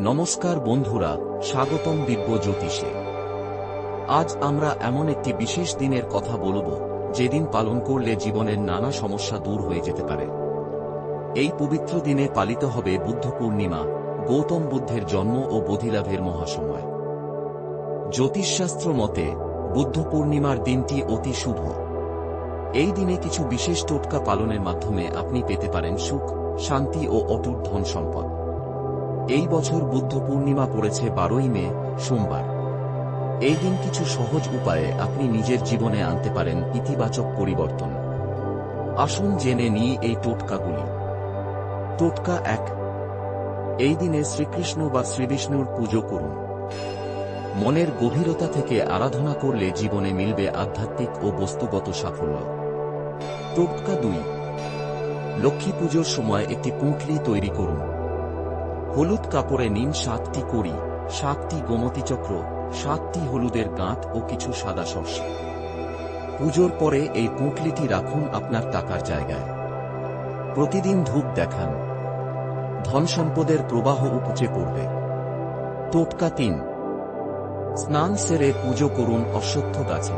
নমস্কার বন্ধুরা, স্বাগতম দিব্য জ্যোতিষে আজ আমরা এমন একটি বিশেষ দিনের কথা বলব, যেদিন পালন করলে জীবনের নানা সমস্যা দূর হয়ে যেতে পারে। এই পবিত্র দিনে পালিত হবে বুদ্ধ পূর্ণিমা, গৌতম বুদ্ধের জন্ম ও বোধিলাভের মহাসময়। জ্যোতিষশাস্ত্র মতে, বুদ্ধ পূর্ণিমার দিনটি অতি শুভ। এই দিনে কিছু বিশেষ টোটকা পালনের মাধ্যমে আপনি পেতে পারেন সুখ, শান্তি ও অটুট ধন সম্পদ এই বছর বুদ্ধ পূর্ণিমা পড়েছে বারোই মে, সোমবার। এই দিন কিছু সহজ উপায়ে আপনি নিজের জীবনে আনতে পারেন ইতিবাচক পরিবর্তন। আসুন জেনে নিই এই টোটকাগুলি। টোটকা এক, এই দিনে শ্রীকৃষ্ণ বা শ্রীবিষ্ণুর পুজো করুন। মনের গভীরতা থেকে আরাধনা করলে জীবনে মিলবে আধ্যাত্মিক ও বস্তুগত সাফল্য। টোটকা দুই, লক্ষ্মী পুজোর সময় একটি পুঁটলি তৈরি করুন। হলুদ কাপড়ে নিন সাতটি কড়ি, সাতটি গোমতী চক্র, সাতটি হলুদের গাঁট ও কিছু সাদা শস্য। পুজোর পরে এই পুঁটলিটি রাখুন আপনার টাকার জায়গায়। প্রতিদিন ধূপ দেখান। ধন সম্পদের প্রবাহ উপচে পড়বে। টোটকা তিন। স্নান সেরে পুজো করুন অশ্বত্থ গাছে।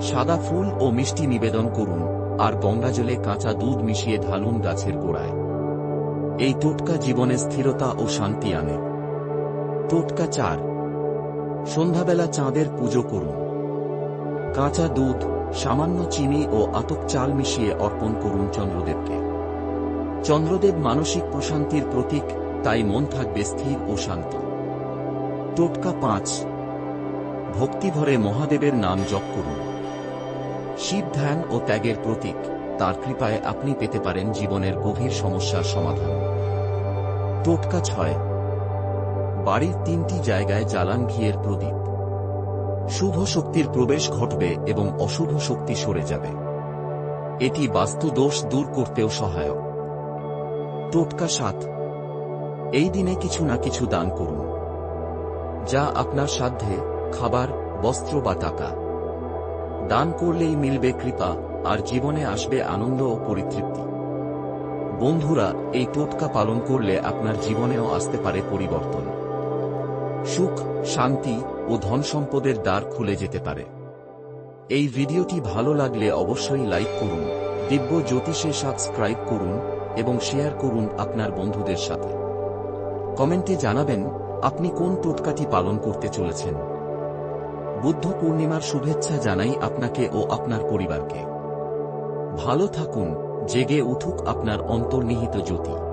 সাদা ফুল ও মিষ্টি নিবেদন করুন, আর গঙ্গাজলে কাঁচা দুধ মিশিয়ে ঢালুন গাছের গোড়ায়। এই টোটকা জীবনে স্থিরতা ও শান্তি আনে। টোটকা চার। সন্ধ্যাবেলা চাঁদের পুজো করুন। কাঁচা দুধ, সামান্য চিনি ও আতক চাল মিশিয়ে অর্পণ করুন চন্দ্রদেবকে। চন্দ্রদেব মানসিক প্রশান্তির প্রতীক, তাই মন থাকবে স্থির ও শান্ত। টোটকা পাঁচ। ভক্তিভরে মহাদেবের নাম জপ করুন। শিব ধ্যান ও ত্যাগের প্রতীক, তার কৃপায় আপনি পেতে পারেন জীবনের গভীর সমস্যার সমাধান। টোটকা ছয়। বাড়ির তিনটি জায়গায় জ্বালান ঘিয়ের প্রদীপ। শুভ শক্তির প্রবেশ ঘটবে এবং অশুভ শক্তি সরে যাবে। এটি বাস্তু দোষ দূর করতেও সহায়ক। টোটকা সাত। এই দিনে কিছু না কিছু দান করুন। যা আপনার সাধ্যে খাবার, বস্ত্র বা টাকা। দান করলেই মিলবে কৃপা, আর জীবনে আসবে আনন্দ ও পরিতৃপ্তি। বন্ধুরা, এই টোটকা পালন করলে আপনার জীবনেও আসতে পারে পরিবর্তন। সুখ, শান্তি ও ধন সম্পদের দ্বার খুলে যেতে পারে। এই ভিডিওটি ভালো লাগলে অবশ্যই লাইক করুন, দিব্য জ্যোতিষে সাবস্ক্রাইব করুন এবং শেয়ার করুন আপনার বন্ধুদের সাথে। কমেন্টে জানাবেন, আপনি কোন টোটকাটি পালন করতে চলেছেন? বুদ্ধ পূর্ণিমার শুভেচ্ছা জানাই আপনাকে ও আপনার পরিবারকে। ভালো থাকুন জেগে উঠুক আপনার অন্তর্নিহিত জ্যোতি।